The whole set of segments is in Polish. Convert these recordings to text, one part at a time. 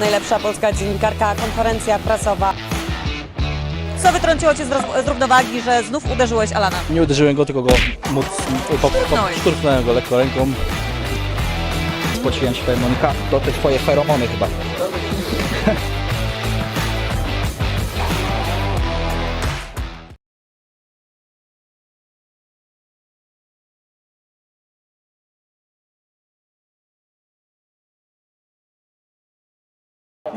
najlepsza polska dziennikarka, konferencja prasowa. Co wytrąciło Cię z, roz- z równowagi, że znów uderzyłeś Alana? Nie uderzyłem go, tylko go móc, po, po, Szturchnąłeś. szturchnąłem go lekko ręką. Spociłem się Monika, to te twoje feromony chyba.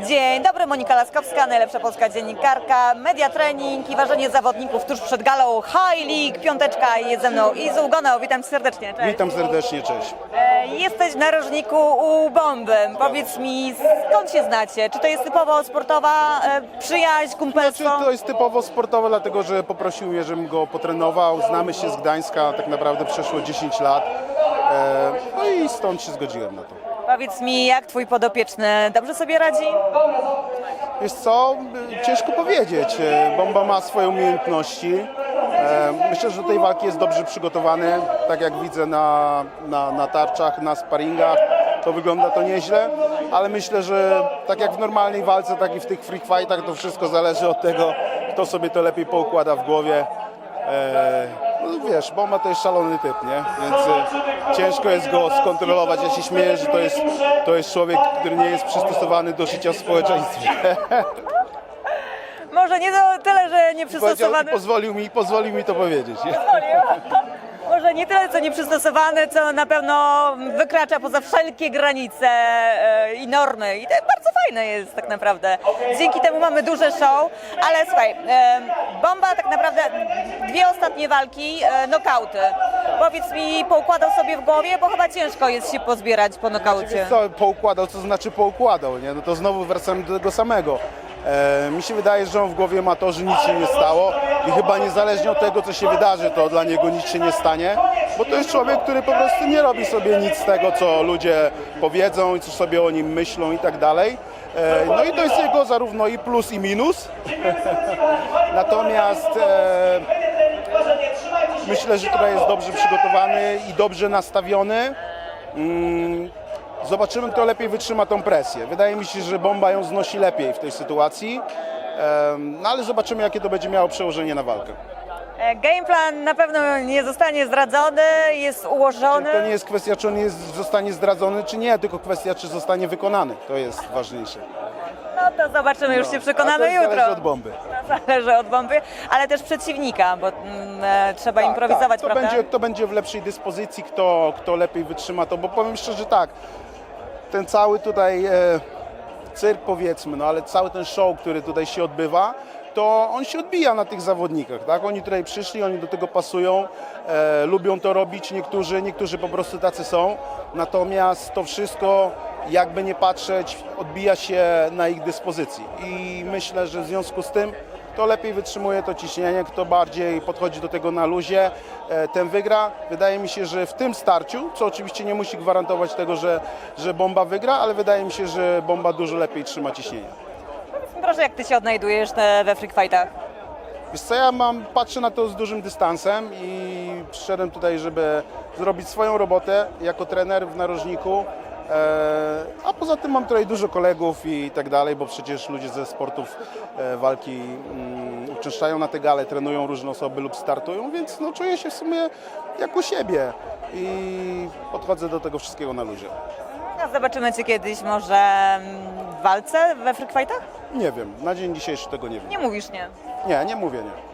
Dzień dobry, Monika Laskowska, najlepsza polska dziennikarka, media trening i ważenie zawodników tuż przed galą High League, piąteczka i jest ze mną Izu Gonał, witam Cię serdecznie. Cześć. Witam serdecznie, cześć. E, Jesteś na rożniku u Bomby. Powiedz mi, skąd się znacie? Czy to jest typowo sportowa e, przyjaźń, kumpelstwo? to jest typowo sportowe, dlatego że poprosił mnie, żebym go potrenował. Znamy się z Gdańska, tak naprawdę przeszło 10 lat. E, no i stąd się zgodziłem na to. Powiedz mi, jak Twój podopieczny dobrze sobie radzi? Wiesz co, ciężko powiedzieć. E, Bomba ma swoje umiejętności. E, Myślę, że do tej walki jest dobrze przygotowany. Tak jak widzę na, na, na tarczach, na sparingach, to wygląda to nieźle. Ale myślę, że tak jak w normalnej walce, tak i w tych free fightach, to wszystko zależy od tego, kto sobie to lepiej poukłada w głowie. No wiesz, Bomba to jest szalony typ, nie? Więc e, ciężko jest go skontrolować. Ja się śmieję, że to jest, to jest człowiek, który nie jest przystosowany do życia w społeczeństwie. Może nie do, tyle, że nie Powiedział i przystosowany. pozwolił mi, pozwolił mi to powiedzieć. Może nie tyle, co nieprzystosowany, co na pewno wykracza poza wszelkie granice e, i normy. I to bardzo fajne jest tak naprawdę. Dzięki temu mamy duże show. Ale słuchaj, e, Bomba tak naprawdę dwie ostatnie walki, e, nokauty. Powiedz mi, poukładał sobie w głowie, bo chyba ciężko jest się pozbierać po nokaucie. Wiesz co, poukładał, co znaczy poukładał, nie? No to znowu wracamy do tego samego. E, mi się wydaje, że on w głowie ma to, że nic się nie stało i chyba niezależnie od tego, co się wydarzy, to dla niego nic się nie stanie, bo to jest człowiek, który po prostu nie robi sobie nic z tego, co ludzie powiedzą i co sobie o nim myślą i tak dalej. E, no i to jest jego zarówno i plus i minus. Natomiast e, myślę, że tutaj jest dobrze przygotowany i dobrze nastawiony. Mm, Zobaczymy, kto lepiej wytrzyma tą presję. Wydaje mi się, że bomba ją znosi lepiej w tej sytuacji. No ale zobaczymy, jakie to będzie miało przełożenie na walkę. E, Game plan na pewno nie zostanie zdradzony, jest ułożony. To nie jest kwestia, czy on jest, zostanie zdradzony, czy nie, tylko kwestia, czy zostanie wykonany. To jest ważniejsze. No to zobaczymy, już się A przekonamy to jutro. zależy od bomby. To zależy od bomby, ale też przeciwnika, bo mm, e, trzeba Tak, improwizować, tak. Kto prawda? będzie, kto będzie w lepszej dyspozycji, kto, kto lepiej wytrzyma to, bo powiem szczerze tak, ten cały tutaj e, cyrk powiedzmy, no ale cały ten show, który tutaj się odbywa, to on się odbija na tych zawodnikach, tak? Oni tutaj przyszli, oni do tego pasują, e, lubią to robić niektórzy, niektórzy po prostu tacy są, natomiast to wszystko, jakby nie patrzeć, odbija się na ich dyspozycji i myślę, że w związku z tym kto lepiej wytrzymuje to ciśnienie, kto bardziej podchodzi do tego na luzie, e, ten wygra. Wydaje mi się, że w tym starciu, co oczywiście nie musi gwarantować tego, że, że bomba wygra, ale wydaje mi się, że bomba dużo lepiej trzyma ciśnienie. Proszę, jak ty się odnajdujesz we freak fightach? Wiesz co, ja mam, patrzę na to z dużym dystansem i przyszedłem tutaj, żeby zrobić swoją robotę jako trener w narożniku. E, a poza tym mam tutaj dużo kolegów i tak dalej, bo przecież ludzie ze sportów e, walki mm, uczęszczają na te gale, trenują różne osoby lub startują, więc no, czuję się w sumie jak u siebie i podchodzę do tego wszystkiego na luzie. No, zobaczymy cię kiedyś może mm, w walce we freak fightach? Nie wiem, na dzień dzisiejszy tego nie wiem. Nie mówisz nie. Nie, nie mówię nie.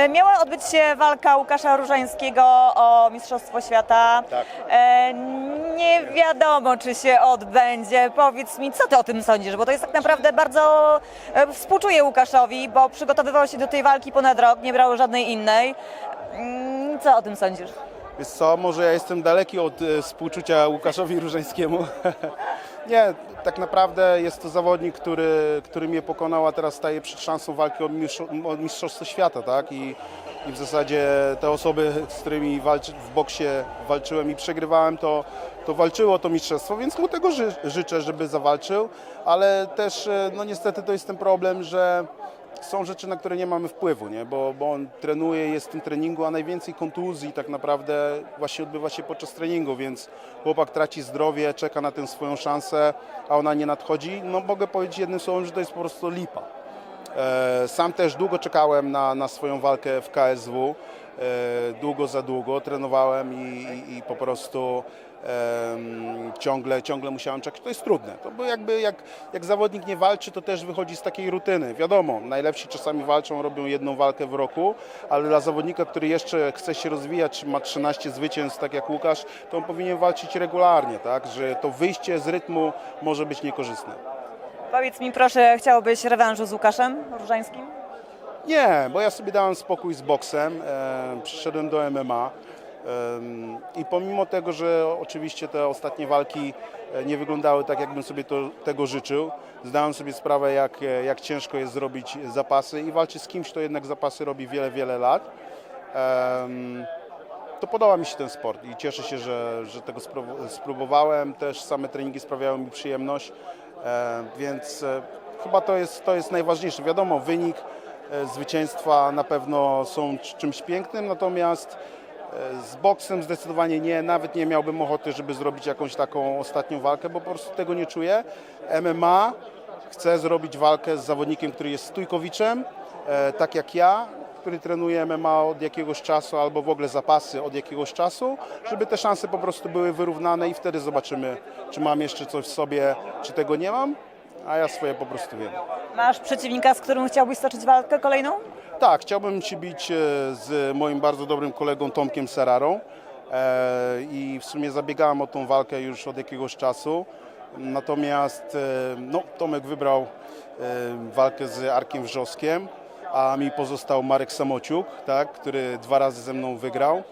E, Miała odbyć się walka Łukasza Różańskiego o Mistrzostwo Świata. Tak. E, nie wiadomo, czy się odbędzie. Powiedz mi, co ty o tym sądzisz? Bo to jest tak naprawdę bardzo... E, współczuję Łukaszowi, bo przygotowywał się do tej walki ponad rok, nie brał żadnej innej. Mm, Co o tym sądzisz? Wiesz co, może ja jestem daleki od współczucia Łukaszowi Różańskiemu. Nie, tak naprawdę jest to zawodnik, który, który mnie pokonał, a teraz staje przed szansą walki o, o Mistrzostwo Świata, tak? I, I w zasadzie te osoby, z którymi walczy, w boksie walczyłem i przegrywałem, to, to walczyło to mistrzostwo, więc mu tego ży, życzę, żeby zawalczył, ale też, e, no niestety to jest ten problem, że są rzeczy, na które nie mamy wpływu, nie? Bo, bo on trenuje, jest w tym treningu, a najwięcej kontuzji tak naprawdę właśnie odbywa się podczas treningu, więc chłopak traci zdrowie, czeka na tę swoją szansę, a ona nie nadchodzi. No mogę powiedzieć jednym słowem, że to jest po prostu lipa. E, Sam też długo czekałem na, na swoją walkę w KSW. E, Długo za długo trenowałem i, i, i po prostu ciągle, ciągle musiałem czekać. To jest trudne. To bo jakby jak, jak zawodnik nie walczy, to też wychodzi z takiej rutyny. Wiadomo, najlepsi czasami walczą, robią jedną walkę w roku, ale dla zawodnika, który jeszcze chce się rozwijać, ma 13 zwycięstw, tak jak Łukasz, to on powinien walczyć regularnie, tak? Że to wyjście z rytmu może być niekorzystne. Powiedz mi proszę, chciałbyś rewanżu z Łukaszem Różańskim? Nie, bo ja sobie dałem spokój z boksem, e, przyszedłem do MMA i pomimo tego, że oczywiście te ostatnie walki e, nie wyglądały tak, jakbym sobie to, tego życzył, zdałem sobie sprawę, jak, e, jak ciężko jest zrobić zapasy i walczyć z kimś, kto jednak zapasy robi wiele, wiele lat. To podoba mi się ten sport i cieszę się, że, że tego spró- spróbowałem. Też same treningi sprawiają mi przyjemność, e, więc chyba to jest, to jest najważniejsze. Wiadomo, wynik, zwycięstwa na pewno są czymś pięknym, natomiast z boksem zdecydowanie nie, nawet nie miałbym ochoty, żeby zrobić jakąś taką ostatnią walkę, bo po prostu tego nie czuję. MMA chcę zrobić walkę z zawodnikiem, który jest stójkowiczem, e, tak jak ja, który trenuje MMA od jakiegoś czasu albo w ogóle zapasy od jakiegoś czasu, żeby te szanse po prostu były wyrównane i wtedy zobaczymy, czy mam jeszcze coś w sobie, czy tego nie mam, a ja swoje po prostu wiem. Masz przeciwnika, z którym chciałbyś stoczyć walkę kolejną? Tak, chciałbym się bić e, z moim bardzo dobrym kolegą Tomkiem Serarą e, i w sumie zabiegałem o tą walkę już od jakiegoś czasu. Natomiast e, no, Tomek wybrał walkę z Arkiem Wrzoskiem, a mi pozostał Marek Samociuk, tak, który dwa razy ze mną wygrał.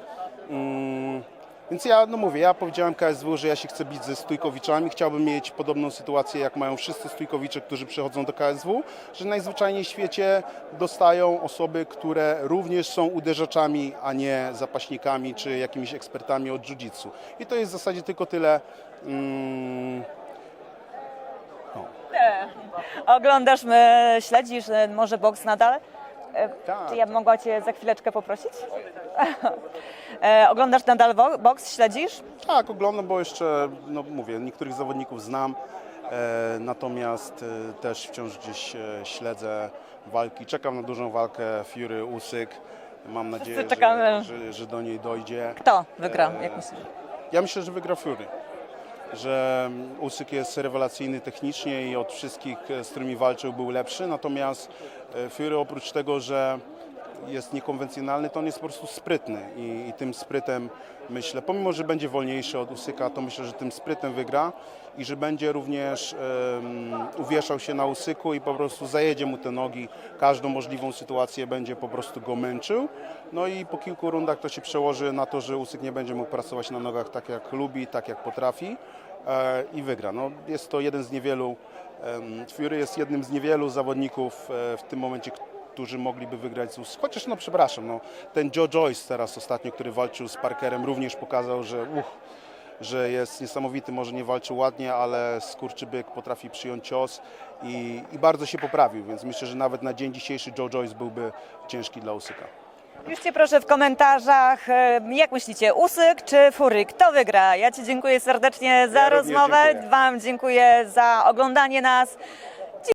Więc ja, no mówię, ja powiedziałem KSW, że ja się chcę bić ze stójkowiczami. Chciałbym mieć podobną sytuację, jak mają wszyscy stójkowicze, którzy przychodzą do KSW, że najzwyczajniej w świecie dostają osoby, które również są uderzaczami, a nie zapaśnikami czy jakimiś ekspertami od jiu-jitsu. I to jest w zasadzie tylko tyle. Mm, Oglądasz, e, śledzisz e, może boks nadal? E, Tak. Czy ja mogła Cię za chwileczkę poprosić? E, Oglądasz nadal wo- boks, śledzisz? Tak, oglądam, bo jeszcze, no mówię, niektórych zawodników znam, e, natomiast e, też wciąż gdzieś e, śledzę walki. Czekam na dużą walkę Fury Usyk. Mam nadzieję, czekamy. że, że, że do niej dojdzie. Kto wygra, jak myślisz? Ja myślę, że wygra Fury. Że Usyk jest rewelacyjny technicznie i od wszystkich, z którymi walczył, był lepszy. Natomiast e, Fury oprócz tego, że jest niekonwencjonalny, to on jest po prostu sprytny i, i tym sprytem myślę, pomimo, że będzie wolniejszy od Usyka, to myślę, że tym sprytem wygra i że będzie również em, uwieszał się na Usyku i po prostu zajedzie mu te nogi, każdą możliwą sytuację będzie po prostu go męczył. No i po kilku rundach to się przełoży na to, że Usyk nie będzie mógł pracować na nogach tak jak lubi, tak jak potrafi e, i wygra. No, jest to jeden z niewielu, em, Fury jest jednym z niewielu zawodników e, w tym momencie, którzy mogliby wygrać z Usyk. Chociaż no przepraszam, no, ten Joe Joyce teraz ostatnio, który walczył z Parkerem również pokazał, że uch, że jest niesamowity, może nie walczy ładnie, ale skurczybyk potrafi przyjąć cios i, i bardzo się poprawił, więc myślę, że nawet na dzień dzisiejszy Joe Joyce byłby ciężki dla Usyka. Piszcie proszę w komentarzach, jak myślicie, Usyk czy Fury? Kto wygra? Ja Ci dziękuję serdecznie za Ja rozmowę, dziękuję. Wam dziękuję za oglądanie nas.